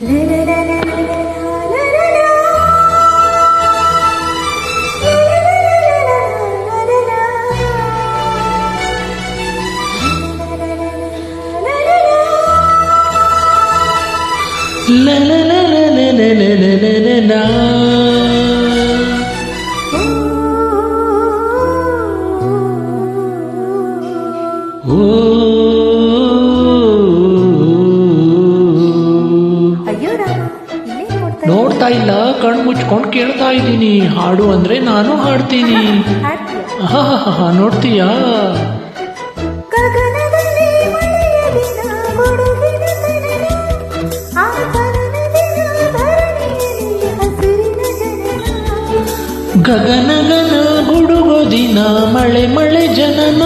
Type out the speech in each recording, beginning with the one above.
la ಬೇಡ ಕಣ್ ಮುಚ್ಕೊಂಡು ಕೇಳ್ತಾ ಇದ್ದೀನಿ. ಹಾಡು ಅಂದ್ರೆ ನಾನು ಹಾಡ್ತೀನಿ. ಹಾ ನೋಡ್ತೀಯಾ? ಗಗನಗನ ಹುಡುಗೋ ದಿನ ಮಳೆ ಮಳೆ ಜನನ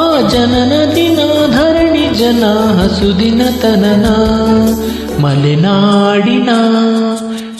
ಆ ಜನನ ದಿನ ಧರಣಿ ಜನ ಹಸುದಿನ ತನನ. ಮಲೆನಾಡಿನ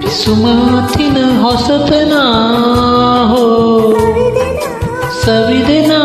ಬಿಸುಮಾತಿನ ಹೊಸತನ ಹೋ ಸವಿದೆನಾ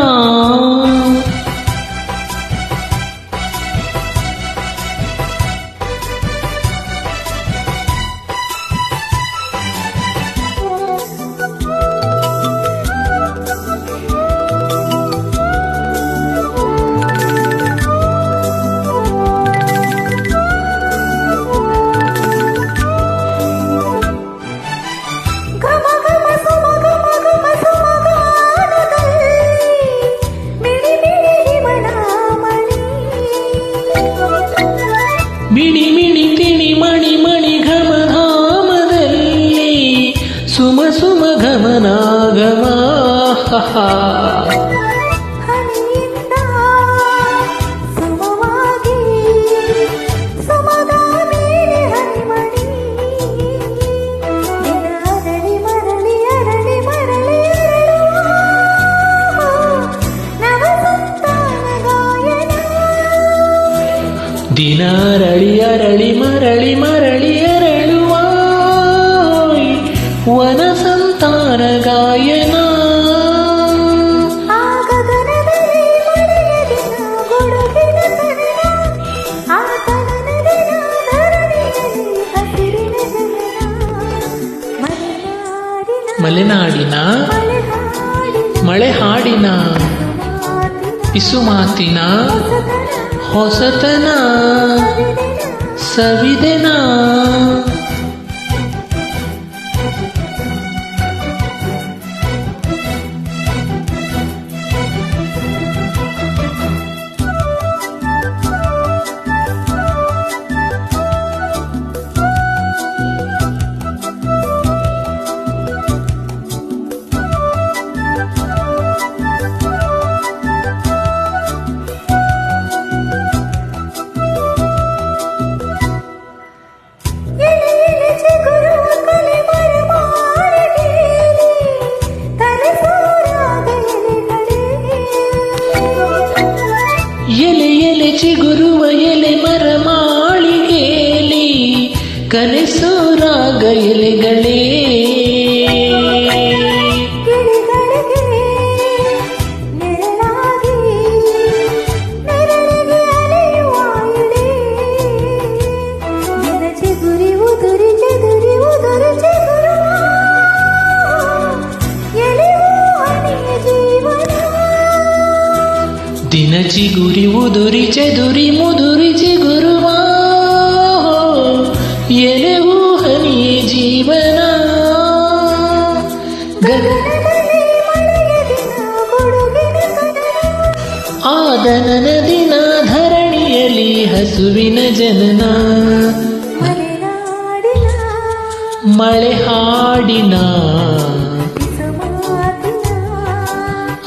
ಮಗನ ದಿನಾರಳಿ ಅರಳಿ ಮರಳಿ ಮರಳಿ ಭುವನ ಸಂತಾರ ಗಾಯನ ಮಲೆನಾಡಿನ ಮಳೆ ಹಾಡಿನ ಪಿಸುಮಾತಿನ ಹೊಸತನ. ಸವಿದೆನಾ. ಎಲೆ ಎಲೆ ಚಿಗುರುವ ಎಲೆ ಮರ ಮಾಳಿಗೆಯಲ್ಲಿ ಕನಸು ರಾಗ ಎಲೆಗಳೇ. ದಿನ ಚಿಗುರಿ ಉದುರಿ ಚದುರಿ ಮುದುರಿ ಚಿಗುರುವ ಎಲೆ ಹನಿಯೇ ಜೀವನ. ಆದನನ ದಿನ ಧರಣಿಯಲ್ಲಿ ಹಸುವಿನ ಜನನ. ಮಳೆ ಹಾಡಿನ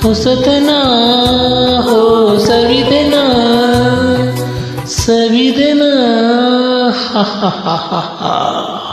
ಹೊಸತನ ಹೋ ಸವಿದನ ಸವಿದನ ಹ ಹ ಹ ಹ ಹ